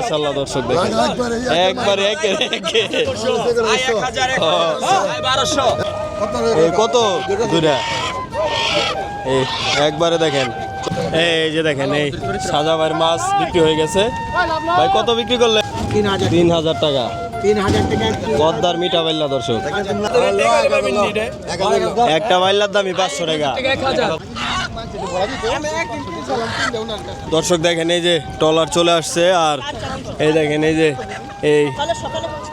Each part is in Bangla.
মাশাল্লাহ দর্শক দেখেন। একবারে একে একে। ও, কত দুটা এই একবারে দেখেন। এই যে দেখেন এই সাজাবার মাছ বিক্রি হয়ে গেছে। ভাই কত বিক্রি করলে তিন হাজার টাকা। তিন হাজার টাকা। পদ্মার মিঠা বাইল্লা দর্শক। একটা বাইল্লার দামই পাঁচশো টাকা। দর্শক দেখেন এই যে টলার চলে আসছে আর এই দেখেন এই যে এই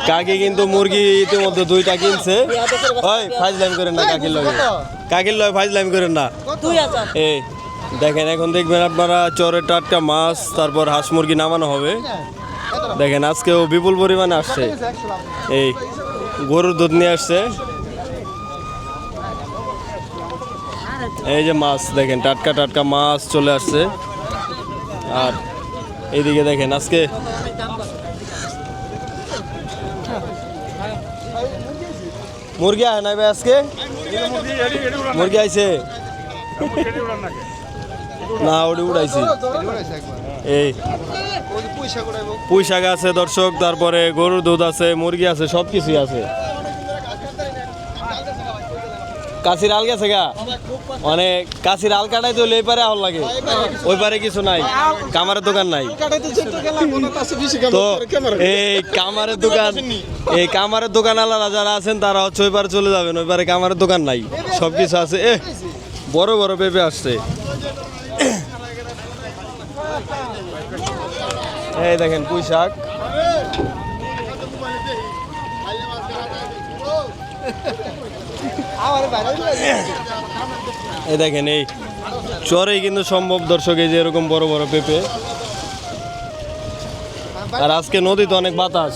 কাকি কিন্তু মুরগি ইতিমধ্যে দুইটা কিনছে। ওই ফাইজলাম করেন না কাকির লগে। কাকির লগে ফাইজলাম করেন না। এই, দেখেন এখন দেখবেন আপনারা চরের টাটকা মাছ, তারপর হাঁস মুরগি নামানো হবে। দেখেন আজকেও বিপুল পরিমাণে আসছে। এই, গরুর দুধ নিয়ে আসছে। এই যে মাছ দেখেন, টাটকা টাটকা মাছ চলে আসছে। আর এইদিকে দেখেন, আজকে মুরগি আয় নাই ভাই আজকে? মুরগি আইছে? না, ওটি উড়াইছি। এই পুঁই শাক আছে দর্শক, তারপরে গরুর দুধ আছে, মুরগি আছে সব কিছুই আছে। কাশির আল গেছে গা? মানে কাশির আল কাটাই তো এই পারে আহল লাগে। ওই পারে কিছু নাই। কামারের দোকান নাই। তো এই কামারের দোকান, এই কামারের দোকান আলাদা যারা আছেন তারা হচ্ছে ওই পারে চলে যাবেন, ওই পারে কামারের দোকান নাই। সব কিছু আছে। এ, বড় বড় পেঁপে আসছে। এই দেখেন পুঁই শাক। এই দেখেন এই চরেই কিন্তু সম্ভব দর্শক এই যে এরকম বড় বড় পেঁপে। আর আজকে নদীতে অনেক বাতাস।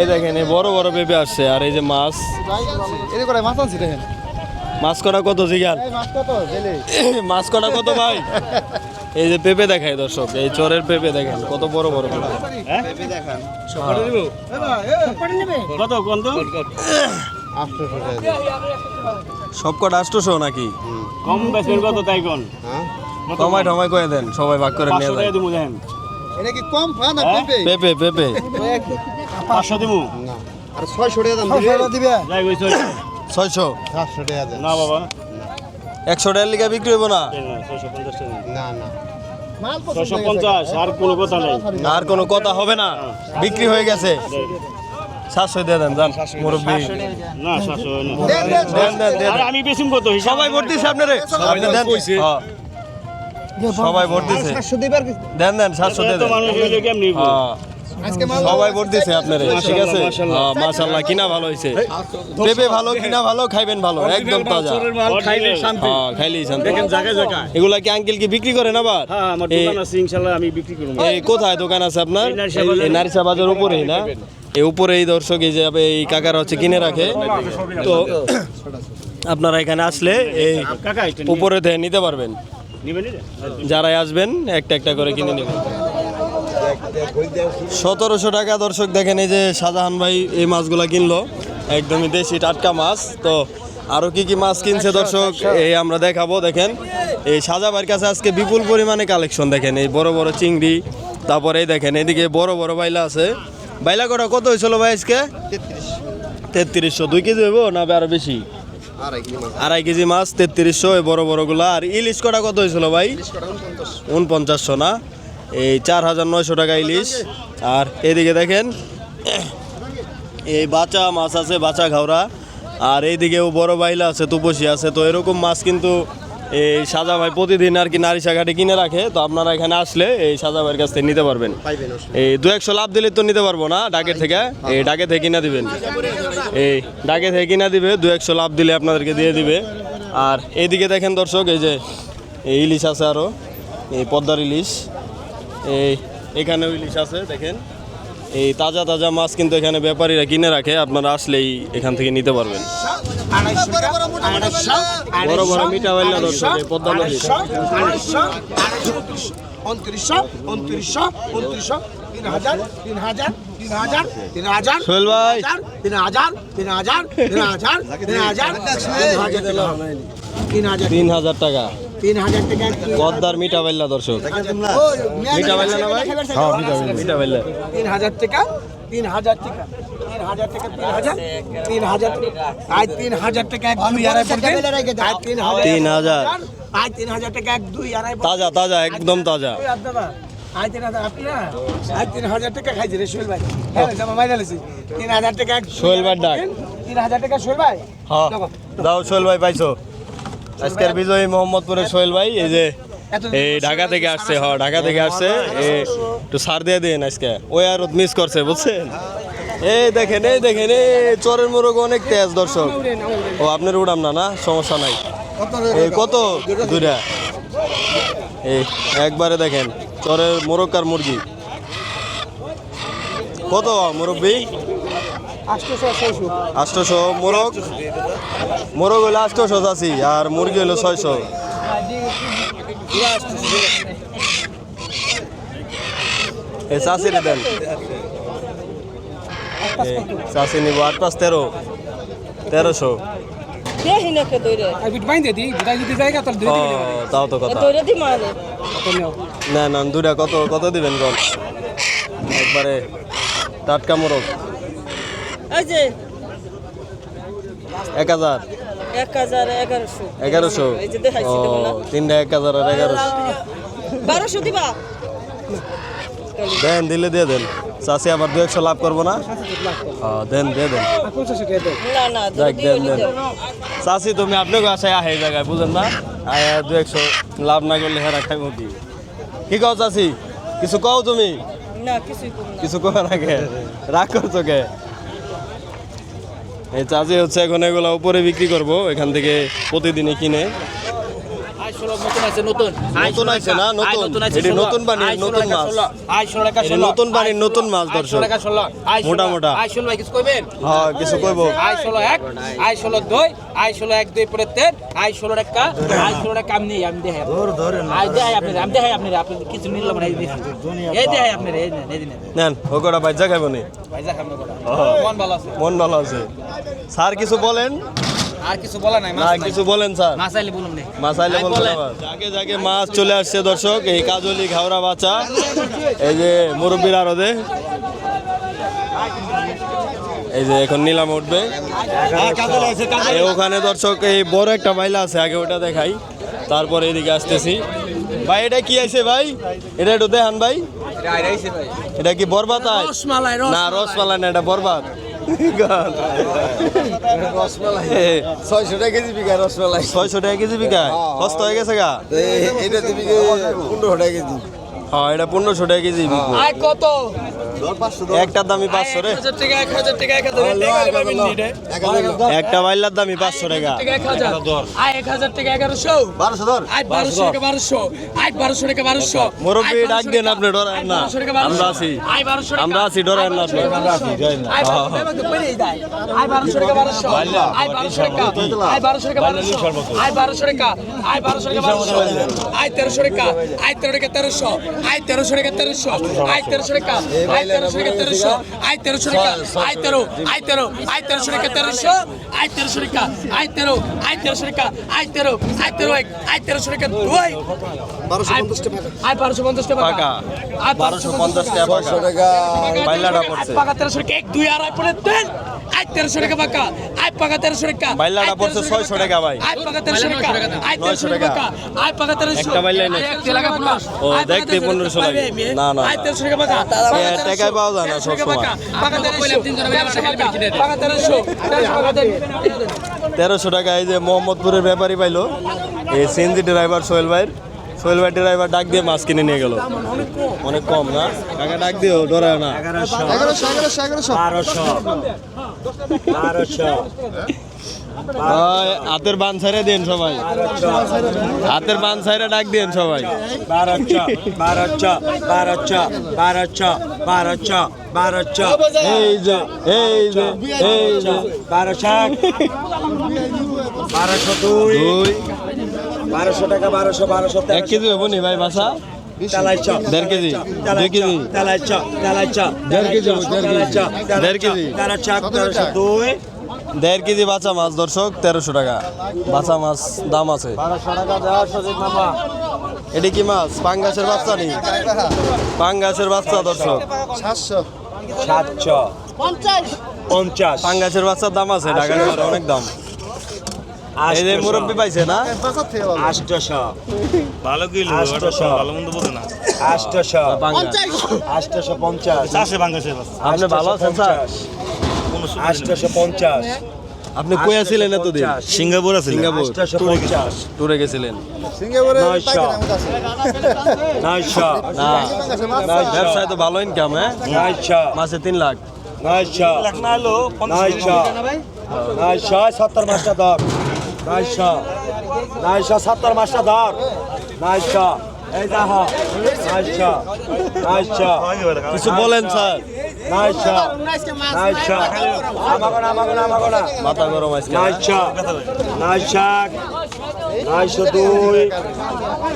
এই দেখেন এই বড় বড় পেঁপে আসছে আর এই যে মাছ। মাছ আনছি দেখেন মাছ কটা কত জিগান? মাছ কত জেলে মাছ কটা কত ভাই? এই যে পেঁপে দেখায় দর্শক এই চরের পেঁপে দেখেন কত বড় বড় পেঁপে। কত কত সব কটা আষ্টশো নাকি? কম বেচবেন কত তাই কোন? টমাই টমাই করে দেন সবাই ভাগ করে নিয়ে পাঁচশো টাকা যায় এটা কি কম ফা না হ্যাঁ? পেপে? পেঁপে পেঁপে। পাঁচশো দিমু। আর 600 টাকা দাম দিবে। দিবে। যাই কই ছয়শো। ছয়শো? 700 টাকা দেন। না বাবা। একশো টাকার লিগা বিক্রি হব না? পঞ্চাশ না না। ছয়শো পঞ্চাশ আর কোনো কথা নাই। আর কোনো কথা হবে না। বিক্রি হয়ে গেছে। সাতশো দিয়ে দেন যান মুরব্বী। না সাতশো দেন দেন দেন আমি বেশি কত? সবাই ভোট দিছে আপনারে? আপনি দেন। হ্যাঁ। সবাই ভোট দিছে। দেন দেন সাতশো দিয়ে সবাই ভোট দিছে আপনারে ঠিক আছে? মাশাআল্লাহ। হ্যাঁ কিনা ভালো হয়েছে পেঁপে ভালো কিনা ভালো খাইবেন ভালো একদম তাজা। খাইলে শান্তি। হ্যাঁ খাইলেই শান্তি। দেখেন। এগুলা কি আঙ্কেল কি বিক্রি করেন আবার? হ্যাঁ আমার দোকান আছে ইনশাল্লাহ আমি বিক্রি করব। এই কোথায় দোকান আছে আপনার? এই নারিশা বাজারে। বাজার উপরেই না? এই উপরে এই দর্শক, এই যে এই কাকারা হচ্ছে কিনে রাখে। তো আপনারা এখানে আসলে এই উপরে নিতে পারবেন। যারাই আসবেন, একটা একটা করে কিনে নেবেন। সতেরোশো টাকা দর্শক, দেখেন এই যে শাহজাহান ভাই এই মাছগুলা কিনলো। একদমই দেশি টাটকা মাছ। তো আরও কি কি মাছ কিনছে দর্শক, এই আমরা দেখাবো। দেখেন, এই সাজা ভাইয়ের কাছে আজকে বিপুল পরিমাণে কালেকশন। দেখেন, এই বড় বড় চিংড়ি, তারপরে দেখেন, এদিকে বড় বড় বাইলা আছে। বাইলা কটা কত হয়েছিল ভাই আজকে? তেত্রিশশো। দুই কেজি হইব না আরও বেশি? আড়াই কেজি মাছ। তেত্রিশশো এই বড় বড়গুলা। আর ইলিশ কটা কত হয়েছিল ভাই? উনপঞ্চাশশো না? এই চার হাজার নয়শো টাকা ইলিশ। আর এদিকে দেখেন এই বাচা মাছ আছে বাচা ঘাওড়া। আর এইদিকেও বড় বাইলা আছে তুপসি আছে। তো এরকম মাছ কিন্তু এই সাজা ভাই প্রতিদিন আর কি নারী শাখাটি কিনে রাখে তো আপনারা এখানে আসলে এই সাজা ভাইয়ের কাছ থেকে নিতে পারবেন। এই দু একশো লাভ দিলে তো নিতে পারব না ডাকের থেকে এই ডাকে থেকে কিনা দিবেন। এই ডাকে থেকে কিনা দিবে দু একশো লাভ দিলে আপনাদেরকে দিয়ে দিবে। আর এইদিকে দেখেন দর্শক এই যে এই ইলিশ আছে আরও এই পদ্মার ইলিশ। এই এখানেও ইলিশ আছে দেখেন। এই তাজা তাজা মাছ কিন্তু এখানে ব্যাপারীরা কিনে রাখে আপনারা আসলেই এখান থেকে নিতে পারবেন। বড় বড় মিঠা বাইলা দর্শক এই পদ্মা নদী। উনত্রিশশো উনত্রিশশো উনত্রিশশো তিন হাজার তিন হাজার তিন হাজার তিন হাজার সোহেল ভাই তিন হাজার তিন হাজার তিন হাজার তিন হাজার তিন হাজার। তিন হাজার টাকা। তিন হাজার টাকা পদ্মার মিঠা বাইল্লা দর্শক। মিঠা বাইল্লা না ভাই হ্যাঁ মিঠা বাইল্লা মিঠা বাইল্লা তিন হাজার টাকা তিন হাজার টাকা তিন হাজার টাকা তিন হাজার তিন হাজার আজ তিন হাজার টাকা এক দুই আড়াই পড়বে। আজ তিন হাজার তিন হাজার আজ তিন হাজার টাকা এক দুই আড়াই তাজা তাজা একদম তাজা। আজ তিন হাজার আপনি না? আজ তিন হাজার টাকা খাইছে রে সোহেল ভাই। হ্যাঁ জামা তিন হাজার টাকা সোহেল ডাক। তিন হাজার টাকা সোহেল ভাই। হ্যাঁ দাও সোহেল ভাই পাইছো। আজকের বিজয়ী মোহাম্মদপুরের সোহেল ভাই এই যে এই ঢাকা থেকে আসছে হ ঢাকা থেকে আসছে একটু সার দিয়ে দিন আজকে। ওই আর মিস করছে বুঝছেন? এই দেখেন এই দেখেন এই চরের মোরগ অনেক তেজ দর্শক। ও আপনার উড়াম না না? সমস্যা নাই। এই কত দুইটা এই একবারে দেখেন চরের মোরগ আর মুরগি। কত মুরব্বী আষ্টশো মোরগ? মোরগ হইল আষ্টশো চাষি আর মুরগি হইল ছয়শো। এই চাষি রে দেন। এই চাষি নিব আট পাঁচ তেরো তেরোশো। তাও তো কথা। মানে না না দুটা কত কত দিবেন কল একবারে টাটকা মোরগ। এই যে এক হাজার। এক হাজার এগারোশো। এগারোশো? এই যে দেখাইছি ও দেখো না। তিনটা এক হাজার আর এগারোশো। বারোশো দিবা? দেন দিলে দিয়ে দেন। চাষি আবার দু একশো লাভ করব না? দেন দিয়ে দেন। চাষি তুমি আপনাকে আসায় আহে এই জায়গায় বুঝেন না? আয় দু একশো লাভ না করলে হেরা খাইব কি? কি কও চাষি কিছু কও তুমি? না কিছুই করব না। কিছু কও না কে রাগ করছ কে? এই চাষে হচ্ছে এখন এগুলো উপরে বিক্রি করব এখান থেকে প্রতিদিনই কিনে। নতুন আছে না নতুন? এটি নতুন পানির নতুন মাছ। এটি নতুন পানির নতুন মাছ দর্শক। মোটা মোটা আই ষোলো কিছু কইবেন? হ্যাঁ কিছু কইব। আই এক আই ষোলো দুই আই এক দুই পরে তিন আই ষোলো একটা আই আমি নেই আমি দেখাই। আই দেখাই আপনি আমি দেখাই আপনি আপনি কিছু নিলাম না এই দেখাই আপনি এই নেন এই নেন। ও কটা বাচ্চা খাইব নি? ভাই খাম হ্যাঁ। মন ভালো আছে। মন ভালো আছে। স্যার কিছু বলেন? আর কিছু বলা নাই না মাছ কিছু বলেন স্যার। মাছ আইলে বলুন নে। মাছ আইলে বলবেন জাগে জাগে মাছ চলে আসছে দর্শক এই কাজলি ঘাওড়া বাচ্চা এই যে মুরব্বীর আরদে এই যে এখন নিলাম উঠবে। ওখানে দর্শক এই বড় একটা মাইলা আছে আগে ওটা দেখাই। তারপরে এদিকে আসতেছি। ভাই এটা কি আছে ভাই? এটা একটু দেখান ভাই। এটা কি বরবাদ না রসমালাই না এটা বরবাদ। ছয়শো টাকা কেজি বিঘা রসমালাই। ছয়শো টাকা কেজি বিকা কষ্ট হয়ে গেছে গা এটা দিবি পনেরো টাকা কেজি হ্যাঁ এটা পনেরোশো টাকা কেজি। কত? একটার দামই পাঁচশো রে একটা বাইলার দামই পাঁচশো টাকা মুরব্বী ডাক দেন আপনি ডরান না আমরা আছি আমরা আছি ডরান না আপনি আই বারোশো টাকা বারোশো আই বারোশো টাকা আই বারোশো টাকা বারোশো আই বারোশো টাকা আই বারোশো টাকা বারোশো আই তেরোশো টাকা আই তেরো টাকা তেরোশো আই তেরোশো টাকা তেরোশো আই তেরোশো টাকা আই তেরোশো টাকা তেরোশো আই তেরোশো টাকা আই তেরো আই তেরো আই তেরোশো টাকা তেরোশো আই তেরোশো টাকা আই তেরো তেরোশো তেরো এক আই তেরোশো টাকা দুই। আই বারোশো পঞ্চাশ টাকা পাকা। আই বারোশো পঞ্চাশ টাকা। বাইলাটা পড়ছে। পাকা তেরোশো এক দুই আড়াই পড়ে তেল আই তেরোশো টাকা পাকা আই পাকা তেরোশো টাকা বাইলাটা পড়ছে 600 টাকা ভাই। আই পাকা তেরোশো টাকা আই তেরোশো টাকা টাকা। আই পাকা তেরোশো একটা বাইলাই নেই। ও, দেখতে 1500 লাগে। না, না, আই। তেরোশো টাকা পাকা টাকায় পাওয়া যায় না সব সময়। পাকা তেরোশো পাকা তেরোশো তেরোশো টাকা এই যে মোহাম্মদপুরের ব্যাপারী পাইলো এই সিএনজি ড্রাইভার সোহেল ভাইয়ের সোহেল ভাই ড্রাইভার ডাক দিয়ে মাছ কিনে নিয়ে গেল। অনেক কম না? টাকা ডাক দিও ডরায় না হাতের বান ছাইরে দেন সবাই। হাতের বান ছাইরে ডাক দেন সবাই। এই যে এই যে এই যে। বারোশো দুই। বারোশো টাকা বারোশো বারোশো এক কেজি হব নি ভাই বাসা? দেড় কেজি। দুই কেজি। তেলাইশো তেলাইশো দেড় কেজি, দেড় কেজি। তেলাইশো দেড় কেজি। তেলাইশো তেলাইশো দুই। দেড় কেজি বাচ্চা মাছ দর্শক তেরোশো টাকা। বাচ্চা মাছ দাম আছে। এটি কি মাছ? পাঙ্গাসের বাচ্চা নেই পাঙ্গাসের বাচ্চা দর্শক। সাতশো। পঞ্চাশ। পাঙ্গাসের বাচ্চার দাম আছে ঢাকা অনেক দাম। এই যে মুরব্বী পাইছে না? আষ্টশো ভালো। কিলো আটশোশো। ভালো মন্দ বোঝে না। আষ্টশো আষ্টশো পঞ্চাশ। চাষে আপনি ভালো আছেন আষ্টশো পঞ্চাশ। আপনি কই আছিলেন এতদিন? সিঙ্গাপুর আছে সিঙ্গাপুর। ট্যুরে গেছিলেন। নয়শো। না। ব্যবসায় তো ভালো ইনকাম হ্যাঁ? নয়শো। মাসে তিন লাখ। নয়শো। না হলো নয়শো। নয়শো সত্তর মাসটা ধর নয়শো নয়শো সত্তর মাসটা ধর। নয়শো এই দেখ নয়শো নয়শো কিছু বলেন স্যার। না না না। মাথা গরম আজকে। নয়শো দুই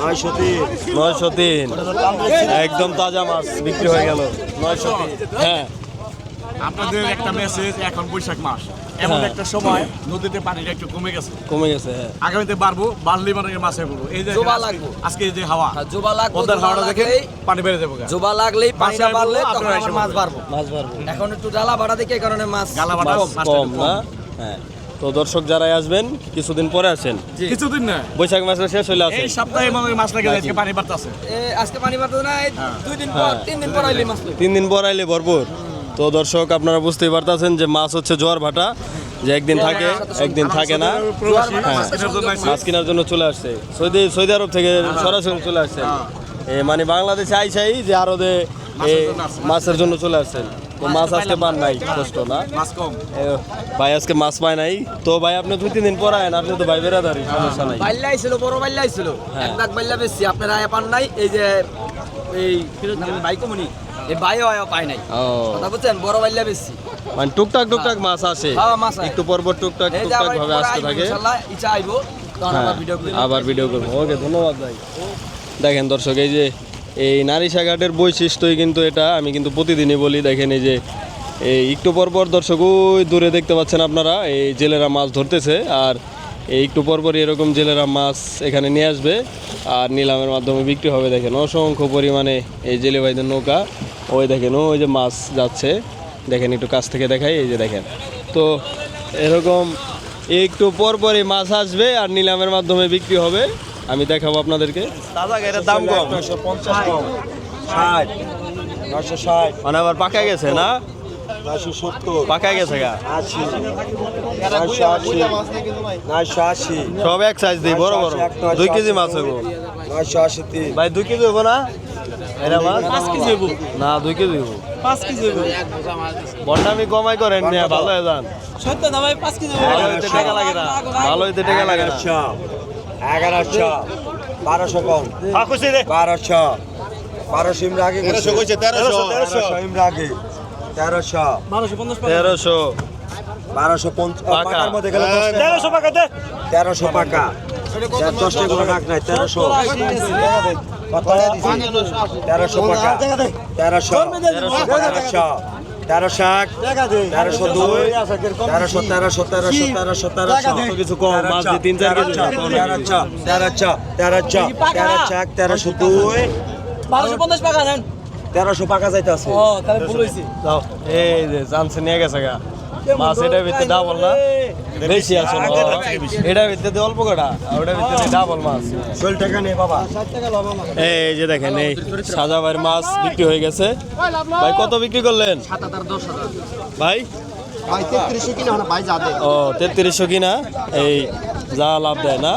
নয়শো তিন। নয়শো তিন। একদম তাজা মাছ বিক্রি হয়ে গেল। নয়শো তিন। হ্যাঁ। আপনাদের একটা মেসেজ এখন বৈশাখ মাস। এমন হ্যাঁ। একটা সময় নদীতে পানিটা একটু কমে গেছে। কমে গেছে হ্যাঁ। আগামীতে বাড়বো বাড়লে মানে মাছে পড়ব। এই যে জোবা লাগবো। আজকে এই যে হাওয়া জোবা লাগবে পদ্মার হাওয়াটা দেখে পানি বেড়ে যাব। জোবা লাগলেই বাড়লে তখন এসে মাছ বাড়বো। মাছ পারব এখন একটু জ্বালা বাড়া দেখে এই কারণে মাছ গালা মাছটা কম না? হ্যাঁ। তো দর্শক যারাই আসবেন কিছুদিন পরে আসেন। কিছুদিন না। বৈশাখ মাসের শেষ হইলে আসেন। এই সপ্তাহে মনে মাছ লাগে আজকে পানি বাড়তেছে। এ, আজকে পানি বাড়তে না এই দুই দিন পর হ্যাঁ। তিন দিন পর আইলে মাছ তিন দিন পর আইলে ভরপুর। তো দর্শক আপনারা বুঝতেই পারতেছেন যে মাছ হচ্ছে জোয়ার ভাটা যে একদিন থাকে একদিন থাকে না। হ্যাঁ। মাছ কেনার জন্য চলে আসছে। সৌদি সৌদি আরব থেকে সরাসরি চলে আসছে এ মানে বাংলাদেশে আইসাই যে আরও যে এ, মাছের জন্য চলে আসছেন। তো মাছ আজকে পান নাই কষ্ট না। ভাই আজকে মাছ পায় নাই। তো ভাই আপনি দুই তিন দিন পর আয়েন আপনি তো ভাই বেড়াদারি সমস্যা নাই। বাইল্লা আইছিল বড় বাইল্লা আইছিল। হ্যাঁ। এক দাগ বাইল্লা বেশি আপনারা আয়া পান নাই এই যে এই ভাই কমনি। এই ভাইও আয়া পায় নাই। ও। কথা বুঝছেন? বড় বাইল্লা বেশি। মানে টুকটাক টুকটাক মাছ আসে। হ্যাঁ, মাছ একটু পর পর টুকটাক টুকটাক আবার ভাবে আসতে থাকে। ইনশাআল্লাহ ইচ্ছা আইবো। হ্যাঁ, আবার ভিডিও করি আবার ভিডিও করব। ওকে ধন্যবাদ ভাই। দেখেন দর্শক এই যে এই নারিশাঘাটের বৈশিষ্ট্যই কিন্তু এটা। আমি কিন্তু প্রতিদিনই বলি দেখেন এই যে এই একটু পর পর দর্শক ওই দূরে দেখতে পাচ্ছেন আপনারা এই জেলেরা মাছ ধরতেছে। আর একটু পর পরই এরকম জেলেরা মাছ এখানে নিয়ে আসবে আর নিলামের মাধ্যমে বিক্রি হবে দেখেন। অসংখ্য পরিমাণে এই জেলে ভাইদের নৌকা। ওই দেখেন ওই যে মাছ যাচ্ছে। দেখেন একটু কাছ থেকে দেখাই এই যে দেখেন। তো এরকম একটু পর পরই মাছ আসবে আর নিলামের মাধ্যমে বিক্রি হবে। আমি দেখাবো আপনাদেরকে। তাজা গাড়ির দাম কম। নয়শো পঞ্চাশ কম। ষাট। নয়শো ষাট। মানে আবার পাকা গেছে না? নয়শো সত্তর। পাকা গেছে গা। আশি নয়শো আশি নয়শো আশি। সব এক সাইজ দিই বড় বড়। দুই কেজি মাছ হইব। নয়শো আশি তিন। ভাই দুই কেজি হইব না? মাছ? পাঁচ কেজি হইব। না দুই কেজি হইব। পাঁচ কেজি হইব। বন্ডামি কমাই করেন নিয়ে ভালো হয়ে যান। সত্য না ভাই 5 কেজি ভালো হইতে টাকা লাগে না। ভালো হইতে টাকা লাগে না। এগারোশো। এগারোশো। বারোশো কম। বারোশো। বারোশো ইমরা আগে তেরোশো তেরোশো। ইমরা আগে। তেরোশো। তেরোশো। বারোশো পঞ্চাশ পাকা। মধ্যে গেলে তেরোশো পাকা তেরোশো পাকা। দশটা কোনো ডাক নাই তেরোশো? তেরোশো পাকা। তেরোশো। তেরোশো তেরোশো। এক। তেরোশো দুই। তেরোশো তেরোশো তেরোশো তেরোশো তেরোশো। কিছু কম, মাছ দিয়ে তিন চার কেজি। তেরোশো। তেরোশো তেরোশো। তেরোশো এক তেরোশো দুই। 1250 টাকা দেন। তেরোশো পাকা যাইতে আছে। ও তাহলে ভুল হইছে। দাও এই যে চান্স নিয়ে গেছে গা। মাছ এটা ভিতরে ডাবল না? বেশি আছে এটা ভিতরে অল্প কটা আর ওটার ভিতরে ডাবল মাছ। চল টাকা নেই বাবা। এই যে দেখেন এই সাজাবার মাছ বিক্রি হয়ে গেছে। ভাই কত বিক্রি করলেন? ভাই ও তেত্রিশশো কিনা? এই যা লাভ দেয় না?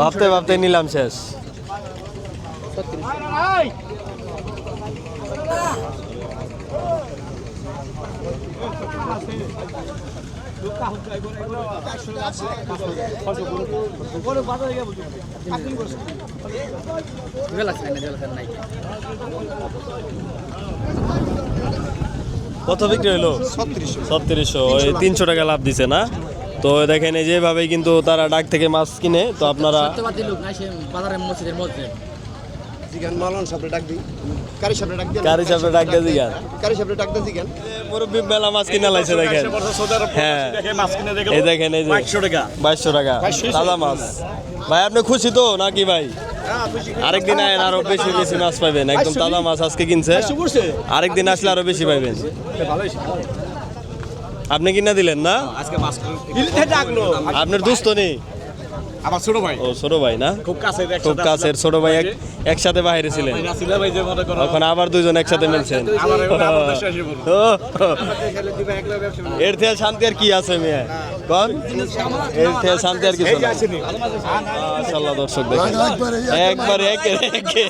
ভাবতে ভাবতে নিলাম শেষ। কত বিক্রি হলো ছত্রিশশো। ওই তিনশো টাকা লাভ দিছে না? তো দেখেন যেভাবেই কিন্তু তারা ডাক থেকে মাছ কিনে, তো আপনারা সত্যবাদী লোক নাই সে বাজারের মসজিদের মধ্যে কারি সাপড়ে ডাক দিয়ে দিগান মুরব্বী মেলা মাছ কিনা লাইছে দেখেন। হ্যাঁ। মাছ কিনে দেখে এই দেখেন এই যে বাইশশো টাকা। বাইশশো টাকা তাজা মাছ। ভাই আপনি খুশি তো নাকি ভাই? আরেকদিন আয়েন আরও বেশি বেশি মাছ পাবেন একদম তাজা মাছ আজকে কিনছে। আরেকদিন আসলে আরও বেশি পাইবেন। আপনি কিনা দিলেন না? আজকে মাছ আপনার দুস্থ নেই আমার ছোট ভাই। ও ছোট ভাই না? খুব কাছে খুব কাছের ছোট ভাই এক একসাথে বাইরে ছিলেন। এখন আবার দুজন একসাথে মিলছেন। এর থেকে শান্তি আর কি আছে মেয়ে? কোন? এর থেকে শান্তি আর কিছু না মাশাআল্লাহ দর্শক দেখেন। একবারে একে একে।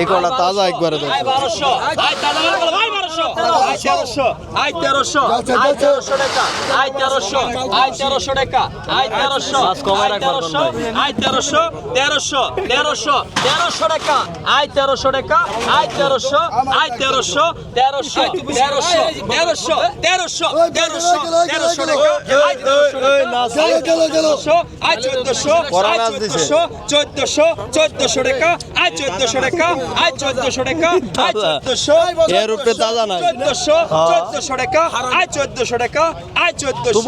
এই কটা তাজা একবারে দেখেন তেরোশো। আই তেরোশো। আই তেরোশো। টাকা। আই তেরোশো। আয় তেরোশো টাকা আয় তেরোশো আয় তেরোশো তেরোশো তেরোশো তেরোশো তেরোশো আয় তেরোশো টাকা আয় তেরোশো আয় তেরোশো তেরোশো তেরোশো তেরোশো তেরোশো আয় তেরোশো আয় চোদ্দশো আয় চোদ্দশো চোদ্দশো আয় চোদ্দশো টাকা আয় চোদ্দশো টাকা আয় চোদ্দশো চোদ্দশো চোদ্দশো টাকা আয় চোদ্দশো টাকা আয় চোদ্দশো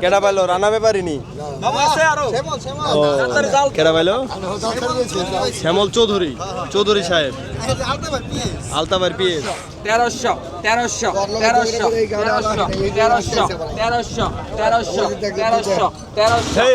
কেডা পাইলো রানা ও কেডা পাইলো শ্যামল চৌধুরী চৌধুরী সাহেব আলতাবার পিএস তেরোশো তেরোশো তেরোশো তেরোশো তেরোশো তেরোশো তেরোশো তেরোশো তেরোশো এই,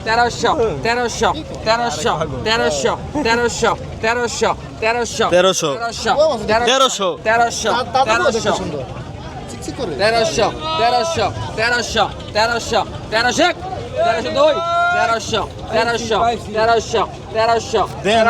তেরোশো তেরোশো তেরোশো তেরোশো তেরোশো তেরোশো তেরোশো তেরোশো তেরোশো তেরোশো তেরোশো তেরোশো তেরোশো তেরোশো তেরোশো তেরোশো তেরোশো দুই তেরোশো তেরোশো তেরোশো তেরোশো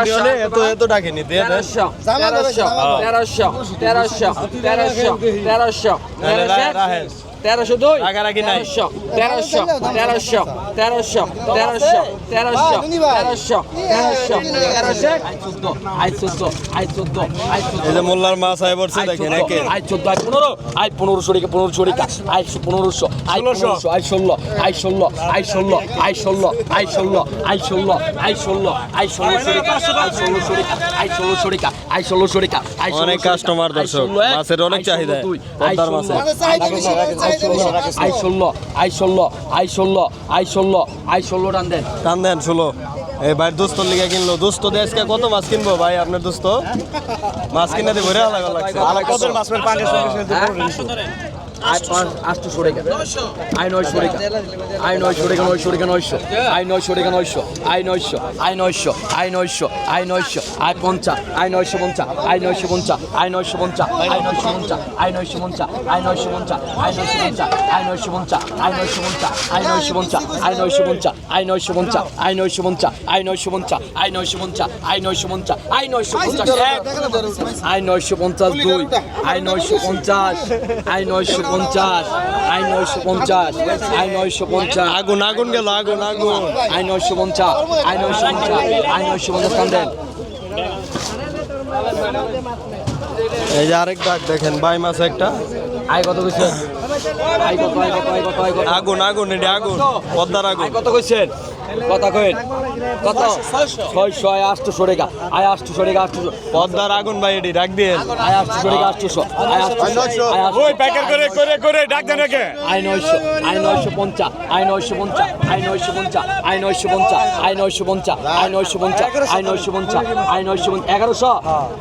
দিওনে এত ডাকেনি তেরোশো তেরোশো তেরোশো তেরোশো তেরোশো তেরোশো। তেরোশো দুই। তেরোশো তেরোশো তেরোশো তেরোশো তেরোশো তেরোশো তেরোশো তেরোশো তেরোশো। আই চোদ্দ আই চোদ্দ আই চোদ্দ মোল্লার মাছ আয় পড়ছে দেখেন আই চোদ্দ আই পনেরো আই পনেরোশো রেখে পনেরোশো রেখা আই পনেরোশো আই পনেরোশো আই ষোলো আই ষোলো আই ষোলো আই ষোলো আই ষোলো আই ষোলো আই ষোলো আই ষোলোশো রেখা আই ষোলোশো রেখা আই ষোলোশো রেখা আই ষোলোশো রেখা আই অনেক কাস্টমার দর্শক মাছের অনেক চাহিদা পদ্মার মাছের। আই ষোলো আই ষোলো আই ষোলো আই ষোলো আই ষোলো রান দেন টান দেন ষোলো এই ভাই দোস্তর লিগে কিনলো দোস্ত দেশকে কত মাছ কিনবো ভাই আপনার দোস্ত মাছ কিনে দিব রে আলাদা আলাদা কত মাছ পেলে পানির সঙ্গে সঙ্গে আই আটশো সরে গেল আই নয়শো রেখা আই নয়শো রেখা নয়শো আই নয়শো রেখা নয়শো আই নয়শো আই নয়শো আই নয়শো আই নয়শো আই পঞ্চা আই নয়শো পঞ্চা আই নয়শো পঞ্চা আই নয়শো পঞ্চা আই নয়শো পঞ্চা আই নয়শো পঞ্চা আই নয়শো পঞ্চা আই নয়শো পঞ্চা আই নয়শো পঞ্চা আই নয়শো পঞ্চা আই নয়শো পঞ্চা আই নয়শো পঞ্চা আই নয়শো পঞ্চা আই নয়শো পঞ্চা আই নয়শো পঞ্চা আই নয়শো পঞ্চা আই নয়শো পঞ্চা আই নয়শো পঞ্চাশ এক আই নয়শো পঞ্চাশ দুই আই নয়শো পঞ্চাশ আই নয়শো পঞ্চাশ আই নয়শো পঞ্চাশ আই নয়শো পঞ্চাশ। আগুন আগুন গেল আগুন আগুন। আই নয়শো পঞ্চাশ আই নয়শো পঞ্চাশ আই নয়শো পঞ্চাশ কান দেন। এই যে আরেক ডাক দেখেন বাই মাছ একটা। আগুন আগুন এটা আগুন পদ্মার আগুন। কত কইছেন? কথা কইন। কত? ছয়শো আয় আটশো রেখা আয় আটশো রেখা আটশো পদ্মার আগুন ভাই এটি ডাক দিয়ে আয় আটশো রেখা আটশো আয় আটশো ওই প্যাকেট করে করে করে ডাক দেন একে। আয় নয়শো আয় নয়শো পঞ্চাশ আয় নয়শো পঞ্চাশ আয় নয়শো পঞ্চাশ আয় নয়শো পঞ্চাশ আয় নয়শো পঞ্চাশ আয় নয়শো পঞ্চাশ আয় নয়শো পঞ্চাশ আয় নয়শো এগারোশো।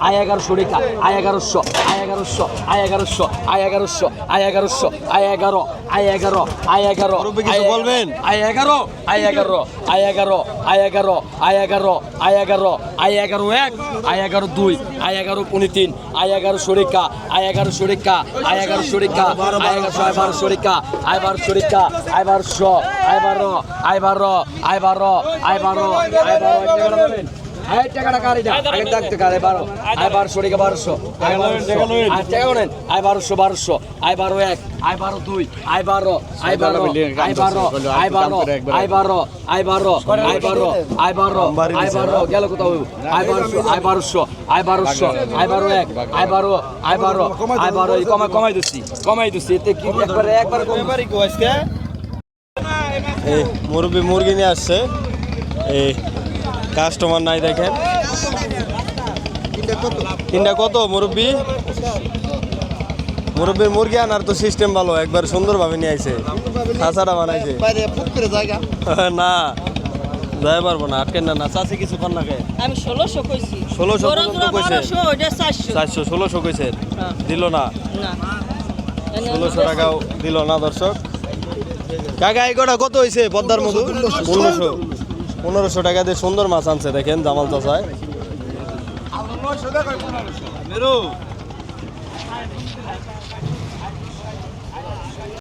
আয় এগারোশো রেখা আয় এগারোশো আয় এগারোশো আয় এগারোশো আয় এগারোশো। এগারোশো আয় এগারোশো আয় এগারো আয় এগারো আয় এগারো বলবেন আয় এগারো আয় এগারো আয় এগারো আয় এগারো আয় এগারো আয় এগারো আয় এগারো এক আয় এগারো দুই আয় এগারো উনি তিন আয় এগারো সরিকা আয় এগারো সরিকা আয় এগারো সরিকা আয় এগারো আয় বারো সরিকা আয় বারো সরিকা আয় বারোশো আয় বারো আয় বারো আয় বারো আয় বারো আয় বারো আয় বারো আই টাকাটা কারি দা আগে ডাকতে কারে বারো। আই বারোশো রেখে বারোশো। আই টাকা নেন। আই বারোশো বারোশো আই বারো এক আই বারো দুই আই বারো আই বারো আই বারো আই বারো আই বারো আই বারো আই বারো আই বারো আই বারো গেল কোথাও? আই বারোশো আই বারোশো আই বারোশো আই বারো এক আই বারো আই বারো আই বারো কমাই কমাই দিচ্ছি কমাই দিচ্ছি এতে কি একবারে একবারে কম। এই মুরব্বি মুরগি নিয়ে আসছে। এই কাস্টমার নাই দেখেন। তিনটা কত মুরব্বী? মুরব্বির মুরগি আনার তো সিস্টেম ভালো একবার সুন্দরভাবে নিয়ে আইছে। খাঁচাটা বানাইছে। না যাই পারব না আটকেন না না চাষি কিছু পান না আমি ষোলোশো কইছি। 1600 পর্যন্ত কইছে। চারশো। ষোলোশো কইছে। হ্যাঁ। দিল না? না। ষোলোশো টাকাও দিল না দর্শক। কাকা এই কটা কত হয়েছে পদ্মার মধু পনেরোশো। পনেরোশো টাকা দিয়ে সুন্দর মাছ আনছে দেখেন জামাল চাষায়